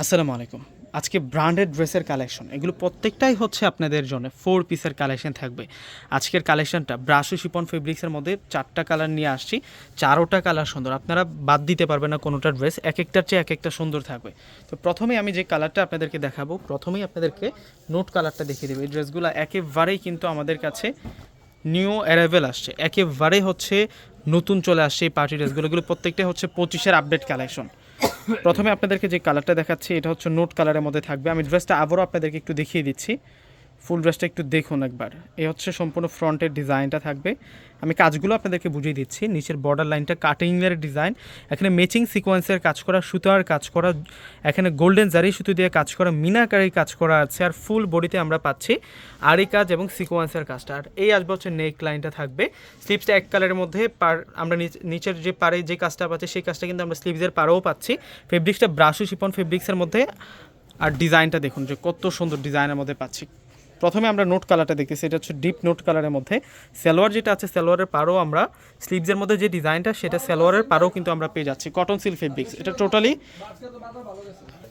আসসালামু আলাইকুম। আজকে ব্র্যান্ডেড ড্রেসের কালেকশন। এগুলো প্রত্যেকটাই হচ্ছে আপনাদের জন্য ফোর পিসের কালেকশন থাকবে। আজকের কালেকশনটা ব্রাশু শিপন ফেব্রিক্সের মধ্যে চারটা কালার নিয়ে আসছি। চারোটা কালার সুন্দর। আপনারা বাদ দিতে পারবেন না কোনোটা ড্রেস। এক একটার চেয়ে এক একটা সুন্দর থাকবে। তো প্রথমেই আমি যে কালারটা আপনাদেরকে দেখাবো, প্রথমেই আপনাদেরকে নোট কালারটা দেখিয়ে দেবো। এই ড্রেসগুলো একেবারেই কিন্তু আমাদের কাছে নিউ অ্যারাইভেল আসছে। একেবারে হচ্ছে নতুন চলে আসছে এই পার্টি ড্রেসগুলো। এগুলো প্রত্যেকটাই হচ্ছে পঁচিশের আপডেট কালেকশন। প্রথমে আপনাদেরকে যে কালারটা দেখাচ্ছি, এটা হচ্ছে নোট কালারের মধ্যে থাকবে। আমি ড্রেসটা আবারও আপনাদেরকে একটু দেখিয়ে দিচ্ছি। ফুল ড্রেসটা একটু দেখুন একবার। এই হচ্ছে সম্পূর্ণ ফ্রন্টের ডিজাইনটা থাকবে। আমি কাজগুলো আপনাদেরকে বুঝিয়ে দিচ্ছি। নিচের বর্ডার লাইনটা কাটিংয়ের ডিজাইন। এখানে ম্যাচিং সিকোয়েন্সের কাজ করা, সুতার কাজ করা, এখানে গোল্ডেন জারি সুতো দিয়ে কাজ করা, মিনাকারি কাজ করা আছে আর ফুল বডিতে আমরা পাচ্ছি আরি কাজ এবং সিকোয়েন্সের কাজটা। আর এই আসবে হচ্ছে নেক লাইনটা থাকবে। স্লিপসটা এক কালারের মধ্যে পার, আমরা নিচ- নিচের যে পারে যে কাজটা পাচ্ছি, সেই কাজটা কিন্তু আমরা স্লিভসের পারেও পাচ্ছি। ফেব্রিক্সটা ব্রাশু শিপন ফেব্রিক্সের মধ্যে। আর ডিজাইনটা দেখুন যে কত সুন্দর ডিজাইনের মধ্যে পাচ্ছি। প্রথমে আমরা নোট কালারটা দেখতেছি, এটা হচ্ছে ডিপ নোট কালারের মধ্যে। সালোয়ার যেটা আছে, সালোয়ারের পারও আমরা স্লিভসের মধ্যে যে ডিজাইনটা, সেটা সালোয়ারের পারও কিন্তু আমরা পেয়ে যাচ্ছি। কটন সিল্ক ফেব্রিক্স এটা টোটালি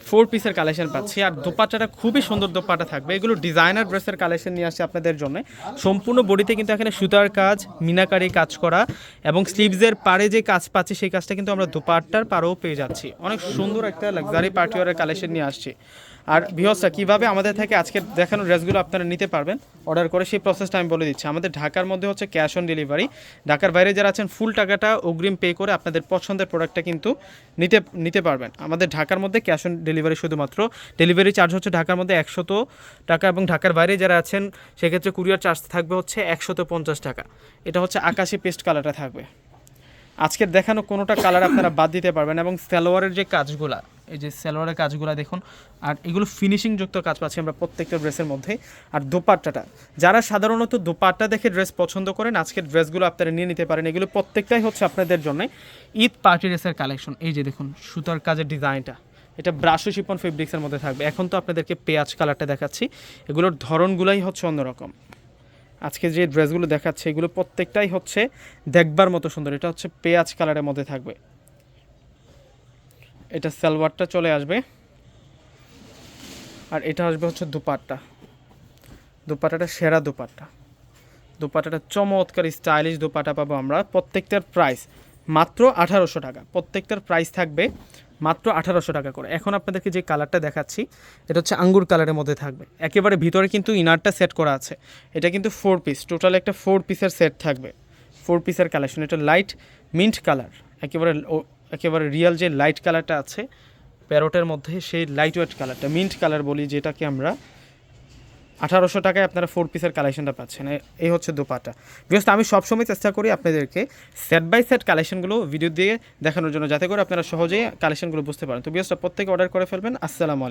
ফোর পিসের কালেকশন পাচ্ছি। আর দোপাট্টাটা খুবই সুন্দর দোপাট্টা থাকবে। এগুলো ডিজাইনার ড্রেসের কালেকশন নিয়ে আসছে আপনাদের জন্য। সম্পূর্ণ বডিতে কিন্তু এখানে সুতার কাজ, মিনাকারি কাজ করা এবং স্লিভসের পারে যে কাজ পাচ্ছি, সেই কাজটা কিন্তু আমরা দোপাট্টার পারেও পেয়ে যাচ্ছি। অনেক সুন্দর একটা লাক্সারি পার্টিওয়ারের কালেকশন নিয়ে আসছি। আর বিহসটা কীভাবে আমাদের থেকে আজকে দেখানো ড্রেসগুলো আপনারা নিতে পারবেন, অর্ডার করে সেই প্রসেসটা আমি বলে দিচ্ছি। আমাদের ঢাকার মধ্যে হচ্ছে ক্যাশ অন ডেলিভারি। ঢাকার বাইরে যারা আছেন, ফুল টাকাটা অগ্রিম পে করে আপনাদের পছন্দের প্রোডাক্টটা কিন্তু নিতে নিতে পারবেন। আমাদের ঢাকার মধ্যে ক্যাশ অন ডেলিভারি শুধুমাত্র। ডেলিভারি চার্জ হচ্ছে ঢাকার মধ্যে একশত টাকা এবং ঢাকার বাইরে যারা আছেন, সেক্ষেত্রে কুরিয়ার চার্জ থাকবে হচ্ছে একশত পঞ্চাশ টাকা। এটা হচ্ছে আকাশি পেস্ট কালারটা থাকবে। আজকের দেখানো কোনোটা কালার আপনারা বাদ দিতে পারবেন এবং সালোয়ারের যে কাজগুলা, এই যে সালোয়ারের কাজগুলা দেখুন, আর এগুলো ফিনিশিং যুক্ত কাজ পাচ্ছি আমরা প্রত্যেকটা ড্রেসের মধ্যে। আর দোপাট্টাটা, যারা সাধারণত দোপাট্টা দেখে ড্রেস পছন্দ করেন, আজকের ড্রেসগুলো আপনারা নিয়ে নিতে পারেন। এগুলো প্রত্যেকটাই হচ্ছে আপনাদের জন্য ঈদ পার্টি ড্রেসের কালেকশন এই যে দেখুন, সুতার কাজের ডিজাইনটা এটা ব্রাশো শিপন ফেব্রিক্সের মধ্যে থাকবে। এখন তো আপনাদেরকে পেঁয়াজ কালারটা দেখাচ্ছি। এগুলোর ধরনগুলাই হচ্ছে অন্যরকম। আজকে যে ড্রেসগুলো দেখাচ্ছে, এগুলো প্রত্যেকটাই হচ্ছে দেখবার মতো সুন্দর। এটা হচ্ছে পেঁয়াজ কালারের মধ্যে থাকবে। এটা সালোয়ারটা চলে আসবে। আর এটা আসবে হচ্ছে দুপাট্টা। দুপাট্টাটা সেরা দুপাট্টা। দুপাট্টাটা চমৎকার স্টাইলিশ দুপাটা পাবো আমরা। প্রত্যেকটার প্রাইস মাত্র আঠারোশো টাকা। প্রত্যেকটার প্রাইস থাকবে মাত্র আঠারোশো টাকা করে। এখন আপনাদেরকে যে কালারটা দেখাচ্ছি, এটা হচ্ছে আঙ্গুর কালারের মধ্যে থাকবে। একেবারে ভিতরে কিন্তু ইনারটা সেট করা আছে। এটা কিন্তু ফোর পিস টোটাল একটা ফোর পিসের সেট থাকবে। ফোর পিসের কালেকশন এটা লাইট মিন্ট কালার একেবারে একেবারে রিয়েল যে লাইট কালারটা আছে প্যারোটের মধ্যে সেই লাইট ওয়েট কালারটা মিন্ট কালার বলি যেটাকে আমরা আঠারোশো টাকায় আপনারা ফোর পিসের কালেকশনটা পাচ্ছেন। এই হচ্ছে দোপাটা। বিকজ আমি সবসময় চেষ্টা করি আপনাদেরকে সেট বাই সেট কালেকশনগুলো ভিডিও দিয়ে দেখানোর জন্য, যাতে করে আপনারা সহজেই কালেকশনগুলো বুঝতে পারেন। তো বিকজটা প্রত্যেকে অর্ডার করে ফেলবেন। আসসালামু আলাইকুম।